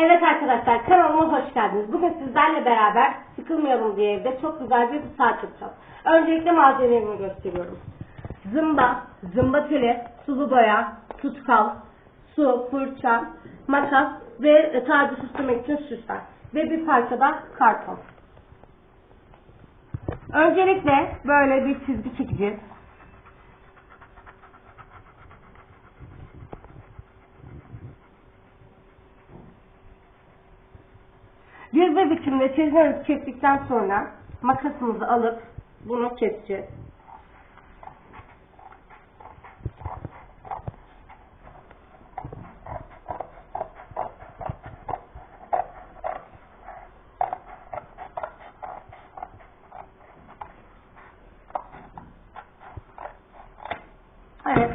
Evet arkadaşlar kanalıma hoş geldiniz. Bugün sizlerle beraber sıkılmayalım diye evde çok güzel bir saat yapacağız. Öncelikle malzemelerimi gösteriyorum. Zımba, zımba teli, sulu boya, tutkal, su, fırça, makas ve tacı süslemek için süsler. Ve bir parça da karton. Öncelikle böyle bir çizgi çekeceğiz. Düz bir biçimde çizgilerimizi çektikten sonra makasımızı alıp bunu keseceğiz. Evet.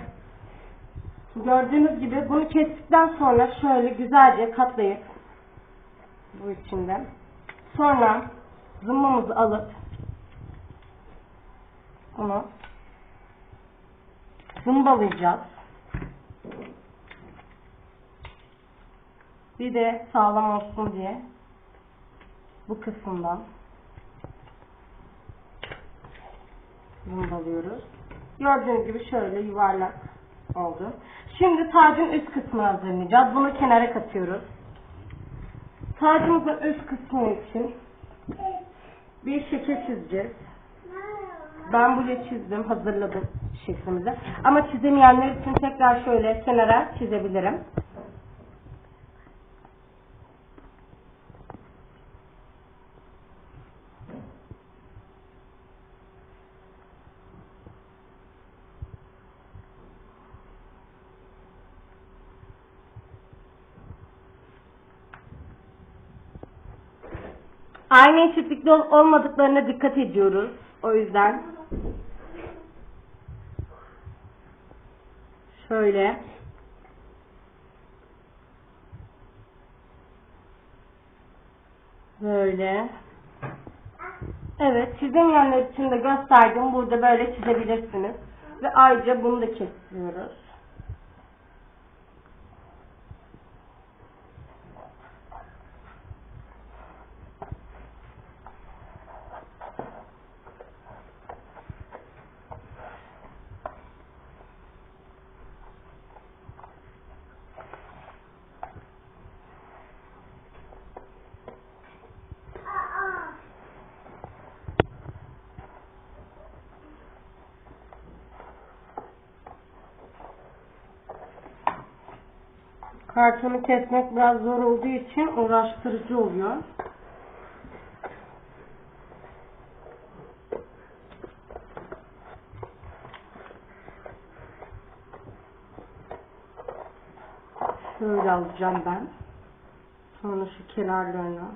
Gördüğünüz gibi bunu kestikten sonra şöyle güzelce katlayıp bu içinde. Sonra zımmamızı alıp bunu zımbalayacağız. Bir de sağlam olsun diye bu kısımdan zımbalıyoruz. Gördüğünüz gibi şöyle yuvarlak oldu. Şimdi tacın üst kısmını hazırlayacağız. Bunu kenara katıyoruz. Tacımızın üst kısmı için bir şekil çizeceğiz. Ben buraya çizdim, hazırladım şeklimizi. Ama çizemeyenler için tekrar şöyle kenara çizebilirim. Aynı eşitlikte ol- olmadıklarına dikkat ediyoruz. O yüzden şöyle böyle Evet çizemeyenler için de gösterdim. Burada böyle çizebilirsiniz. Ve ayrıca bunu da kesiyoruz. Kartonu kesmek biraz zor olduğu için uğraştırıcı oluyor. Şöyle alacağım ben. Sonra şu kenarlarına.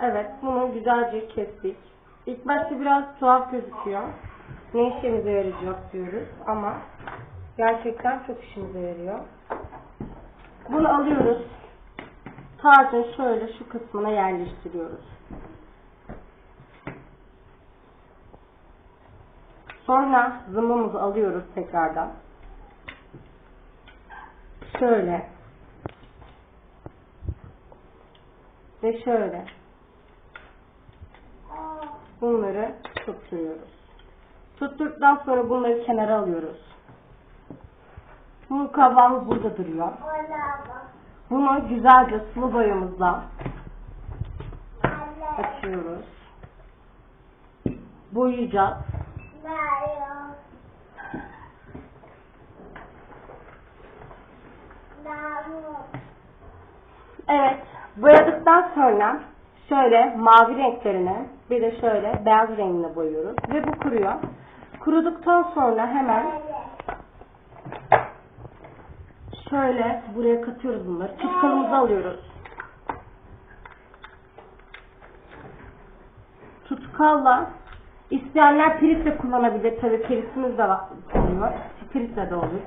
Evet, bunu güzelce kestik. İlk başta biraz tuhaf gözüküyor. Ne işimize yarayacak diyoruz ama gerçekten çok işimize yarıyor. Bunu alıyoruz. Tacın şöyle şu kısmına yerleştiriyoruz. Sonra zımımızı alıyoruz tekrardan. Şöyle. Ve şöyle. Bunları tutturuyoruz. Tuttuktan sonra bunları kenara alıyoruz. Bu kabağımız burada duruyor. Bunu güzelce sulu boyamızla açıyoruz. Boyayacağız. Evet. Boyadıktan sonra şöyle mavi renklerine bir de şöyle beyaz rengine boyuyoruz. Ve bu kuruyor. Kuruduktan sonra hemen şöyle buraya katıyoruz bunları. Tutkalımızı alıyoruz. Tutkalla isteyenler pirinç kullanabilir. Tabii pirincimiz de var. Pirinçle de olur.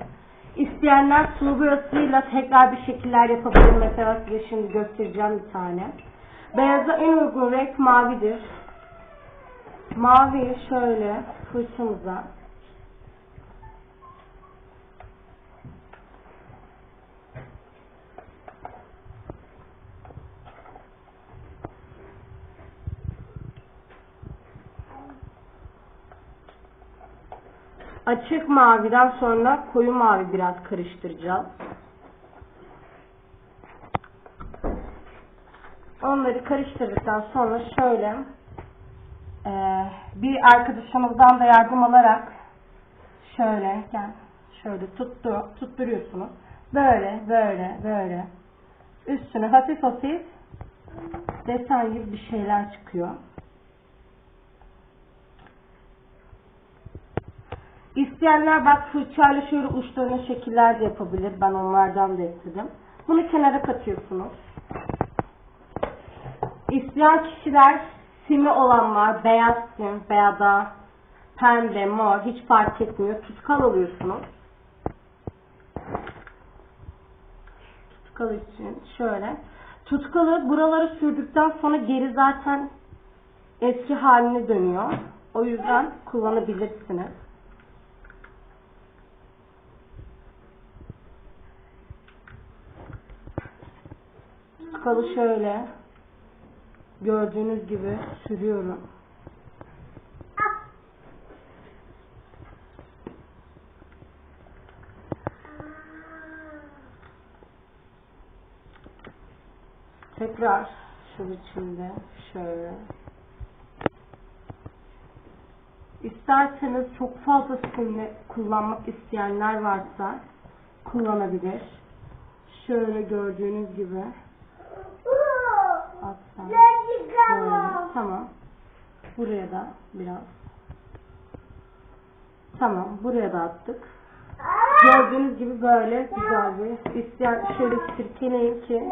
İsteyenler sulu boyasıyla tekrar bir şekiller yapabilir. Mesela size şimdi göstereceğim bir tane. Beyaza en uygun renk mavidir. Maviyi şöyle fırçamıza Açık maviden sonra koyu mavi biraz karıştıracağız. Onları karıştırdıktan sonra şöyle bir arkadaşımızdan da yardım alarak şöyle gel şöyle tuttu tutturuyorsunuz. Böyle böyle böyle üstüne hafif hafif desen gibi bir şeyler çıkıyor. İsteyenler bak fırçayla şöyle uçlarına şekiller de yapabilir. Ben onlardan da istedim. Bunu kenara katıyorsunuz. İsteyen kişiler simi olan var. Beyaz sim veya da pembe, mor hiç fark etmiyor. Tutkal alıyorsunuz. Tutkal için şöyle. Tutkalı buraları sürdükten sonra geri zaten eski haline dönüyor. O yüzden kullanabilirsiniz. Tutkalı şöyle gördüğünüz gibi sürüyorum. Tekrar şu biçimde şöyle. İsterseniz çok fazla simli kullanmak isteyenler varsa kullanabilir. Şöyle gördüğünüz gibi. Hatta böyle. Tamam. Buraya da biraz. Tamam. Buraya da attık. Gördüğünüz gibi böyle güzel bir isteyen şöyle sirkeleyin ki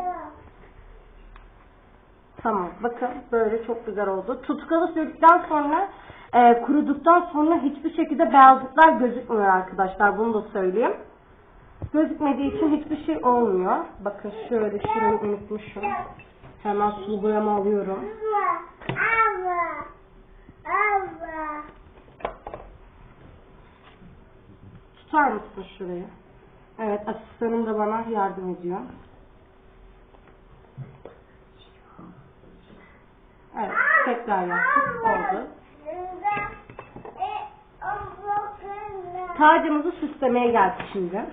Tamam. Bakın böyle çok güzel oldu. Tutkalı sürdükten sonra e, kuruduktan sonra hiçbir şekilde beyazlıklar gözükmüyor arkadaşlar. Bunu da söyleyeyim. Gözükmediği için hiçbir şey olmuyor. Bakın şöyle şurayı unutmuşum. Hemen sulu boyama alıyorum. Tutar mısın şurayı? Evet asistanım da bana yardım ediyor. Evet tekrar yaptık. Oldu. Tacımızı süslemeye geldik şimdi.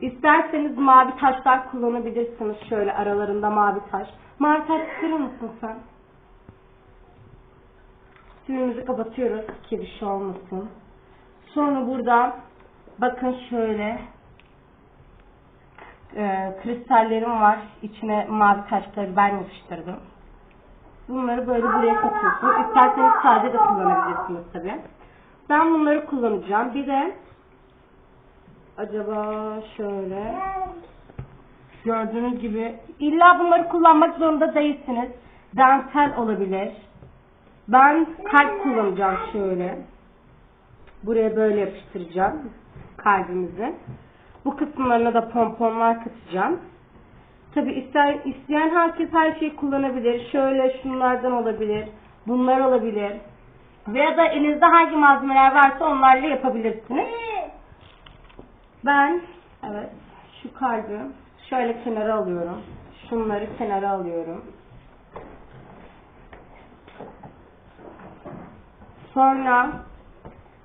İsterseniz mavi taşlar kullanabilirsiniz. Şöyle aralarında mavi taş. Mavi taş çıkarır mısın sen? Suyumuzu kapatıyoruz ki bir şey olmasın. Sonra burada bakın şöyle e, kristallerim var. İçine mavi taşları ben yapıştırdım. Bunları böyle buraya katıyorsunuz. İsterseniz sade de kullanabilirsiniz tabi. Ben bunları kullanacağım. Bir de acaba şöyle gördüğünüz gibi illa bunları kullanmak zorunda değilsiniz. Dantel olabilir. Ben kalp kullanacağım şöyle. Buraya böyle yapıştıracağım kalbimizi. Bu kısımlarına da pomponlar katacağım. Tabi ister, isteyen herkes her şeyi kullanabilir. Şöyle şunlardan olabilir. Bunlar olabilir. Veya da elinizde hangi malzemeler varsa onlarla yapabilirsiniz. Ben evet şu kalbi şöyle kenara alıyorum. Şunları kenara alıyorum. Sonra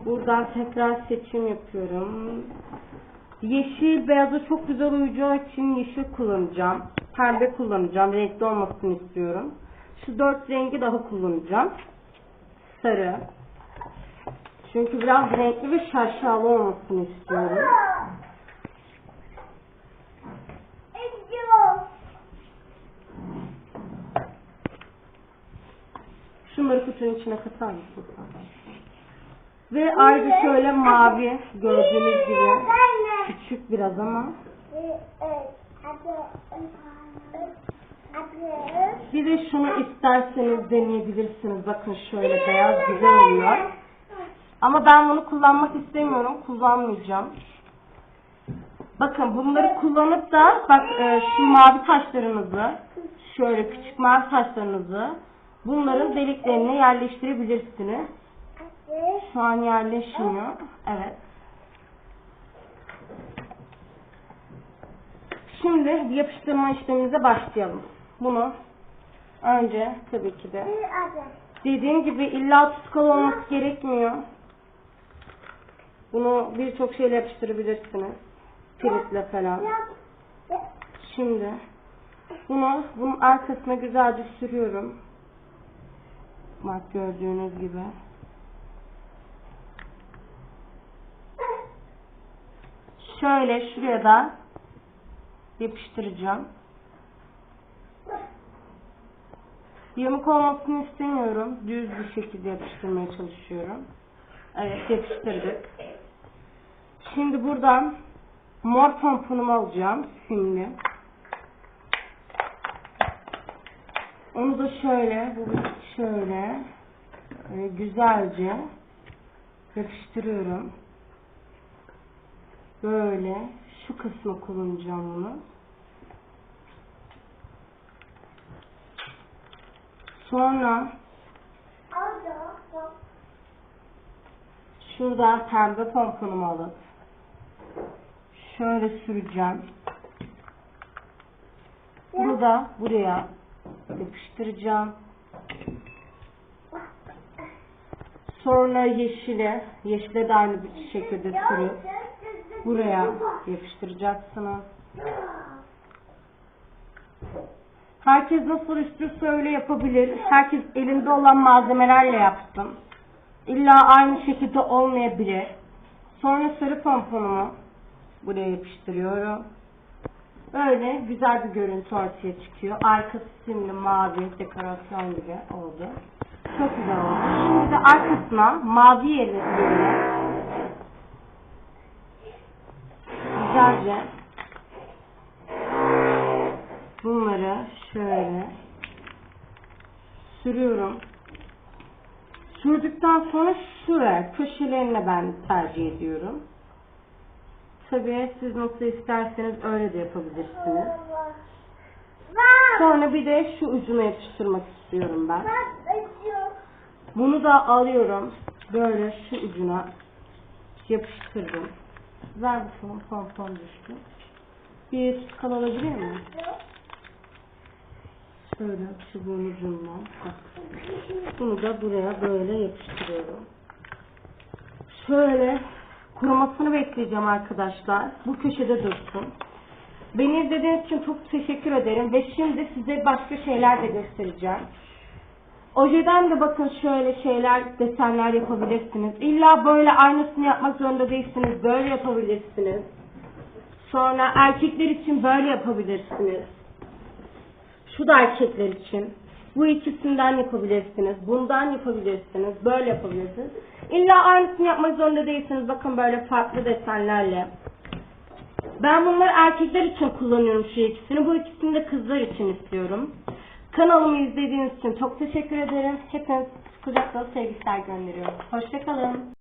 buradan tekrar seçim yapıyorum. Yeşil beyaza çok güzel uyacağı için yeşil kullanacağım. Pembe kullanacağım. Renkli olmasını istiyorum. Şu dört rengi daha kullanacağım. Sarı. Çünkü biraz renkli ve şaşalı olmasını istiyorum. Kutunun içine katar mısın? Ve ayrıca şöyle mavi gördüğünüz gibi küçük biraz ama bir de şunu isterseniz deneyebilirsiniz. Bakın şöyle beyaz güzel oluyor. Ama ben bunu kullanmak istemiyorum. Kullanmayacağım. Bakın bunları kullanıp da bak e, şu mavi taşlarınızı şöyle küçük mavi taşlarınızı bunların deliklerine yerleştirebilirsiniz. Şu an yerleşmiyor. Evet. Şimdi yapıştırma işlemimize başlayalım. Bunu önce tabii ki de dediğim gibi illa tutkal olması gerekmiyor. Bunu birçok şeyle yapıştırabilirsiniz. Pritle falan. Şimdi bunu bunun arkasına güzelce sürüyorum. Bak gördüğünüz gibi. Şöyle şuraya da yapıştıracağım. Yamuk olmasını istemiyorum. Düz bir şekilde yapıştırmaya çalışıyorum. Evet yapıştırdık. Şimdi buradan mor pomponumu alacağım. Simli. Onu da şöyle, bu şöyle e, güzelce yapıştırıyorum. Böyle şu kısmı kullanacağım bunu. Sonra şurada pembe pomponumu alıp şöyle süreceğim. Bunu da buraya yapıştıracağım. Sonra yeşile, yeşile de aynı bir şekilde sürüp buraya yapıştıracaksınız. Herkes nasıl istiyorsa öyle yapabilir. Herkes elinde olan malzemelerle yapsın. İlla aynı şekilde olmayabilir. Sonra sarı pomponumu buraya yapıştırıyorum. Böyle güzel bir görüntü ortaya çıkıyor. Arkası simli mavi dekorasyon gibi oldu. Çok güzel oldu. Şimdi arkasına mavi yerine güzelce bunları şöyle sürüyorum. Sürdükten sonra şuraya köşelerine ben tercih ediyorum. Tabii siz nasıl isterseniz öyle de yapabilirsiniz. Sonra bir de şu ucuna yapıştırmak istiyorum ben. Bunu da alıyorum. Böyle şu ucuna yapıştırdım. Ver bakalım pompon düştü. Bir tutkal alabilir miyim? Şöyle çubuğun ucundan. Bunu da buraya böyle yapıştırıyorum. Şöyle kurumasını bekleyeceğim arkadaşlar. Bu köşede dursun. Beni izlediğiniz için çok teşekkür ederim ve şimdi size başka şeyler de göstereceğim. Ojeden de bakın şöyle şeyler, desenler yapabilirsiniz. İlla böyle aynısını yapmak zorunda değilsiniz. Böyle yapabilirsiniz. Sonra erkekler için böyle yapabilirsiniz. Şu da erkekler için. Bu ikisinden yapabilirsiniz. Bundan yapabilirsiniz. Böyle yapabilirsiniz. İlla aynısını yapmak zorunda değilsiniz. Bakın böyle farklı desenlerle. Ben bunları erkekler için kullanıyorum şu ikisini. Bu ikisini de kızlar için istiyorum. Kanalımı izlediğiniz için çok teşekkür ederim. Hepiniz kucakla sevgiler gönderiyorum. Hoşçakalın.